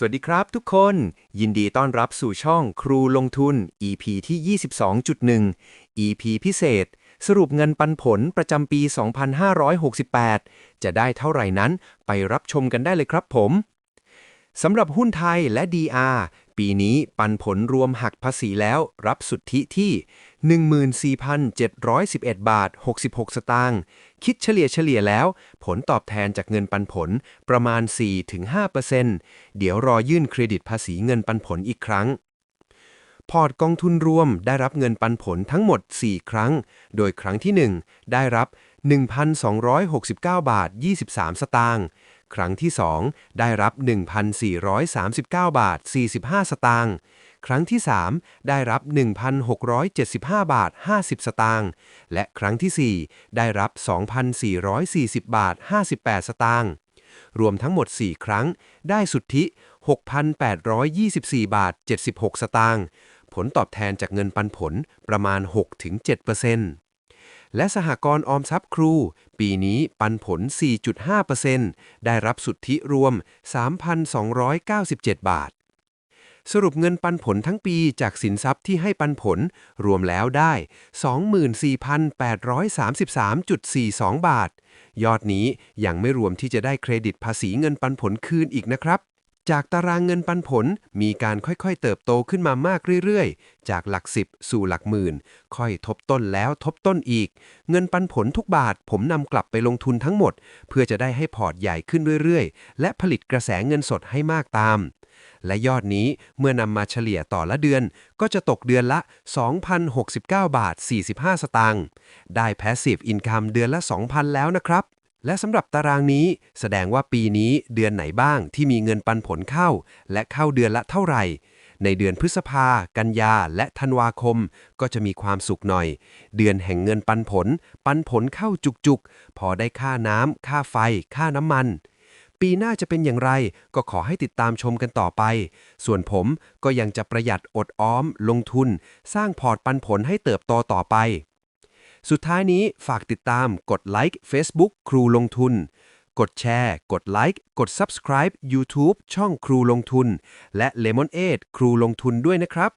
สวัสดีครับทุกคน ยินดีต้อนรับสู่ช่องครูลงทุน EP ที่ 22.1 EP พิเศษ สรุปเงินปันผลประจำปี 2568 จะได้เท่าไหร่นั้นไปรับชมกันได้เลยครับผม สำหรับหุ้นไทยและ DR ปีนี้ปันผลรวมหักภาษีแล้วรับสุทธิที่ 14,711 บาท 66 สตางค์คิดเฉลี่ยเฉลี่ยแล้ว ผลตอบแทนจากเงินปันผลประมาณ 4-5%เดี๋ยวรอยื่นเครดิตภาษีเงินปันผลอีกครั้ง พอร์ตกองทุนรวมได้รับเงินปันผลทั้งหมด 4 ครั้ง โดยครั้งที่ 1 ได้รับ 1,269 บาท 23 สตางค์ ครั้งที่ 2 ได้รับ 1,439 บาท 45 สตางค์ ครั้งที่ 3 ได้รับ 1,675 บาท 50 สตางค์ และครั้งที่ 4 ได้รับ 2,440 บาท 58 สตางค์ รวมทั้งหมด 4 ครั้ง ได้สุทธิ 6,824 บาท 76 สตางค์ ผลตอบแทนจากเงินปันผลประมาณ 6-7% และสหกรณ์ออมทรัพย์ครู ปีนี้ปันผล 4.5%ได้รับสุทธิรวม 3,297 บาท สรุปเงินปันผลทั้งปีจากสินทรัพย์ที่ให้ปันผล รวมแล้วได้ 24,833.42 บาท ยอดนี้ยังไม่รวมที่จะได้เครดิตภาษีเงินปันผลคืนอีกนะครับ จากตารางเงินปันผลมีการค่อยๆ เติบโตขึ้นมามากเรื่อยๆ จากหลักสิบสู่หลักหมื่น ค่อยทบต้นแล้วทบต้นอีก เงินปันผลทุกบาท ผมนำกลับไปลงทุนทั้งหมด เพื่อจะได้ให้พอร์ตใหญ่ขึ้นเรื่อยๆ และผลิตกระแสเงินสดให้มากตาม และยอดนี้เมื่อนำมาเฉลี่ยต่อละเดือน ก็จะตกเดือนละ 2,069 บาท 45 สตางค์ได้ Passive Income เดือนละ 2,000 แล้วนะครับ และสำหรับตารางนี้แสดงว่าปีนี้เดือนไหนบ้างที่มีเงินปันผลเข้า และเข้าเดือนละเท่าไหร่ ในเดือนพฤษภา กันยา และธันวาคม ก็จะมีความสุขหน่อย เดือนแห่งเงินปันผล ปันผลเข้าจุกๆ พอได้ค่าน้ำค่าไฟ ค่าน้ำมัน ปีหน้าจะเป็นอย่างไรก็ขอให้ติดตามชมกันต่อไป ส่วนผมก็ยังจะประหยัดอดออม ลงทุน สร้างพอร์ตปันผลให้เติบโตต่อไป สุดท้ายนี้ฝากติดตามกดไลค์ Facebook ครูลงทุน กดแชร์ กดไลค์ กด Subscribe YouTube ช่องครูลงทุน และ Lemon 8ครูลงทุนด้วยนะครับ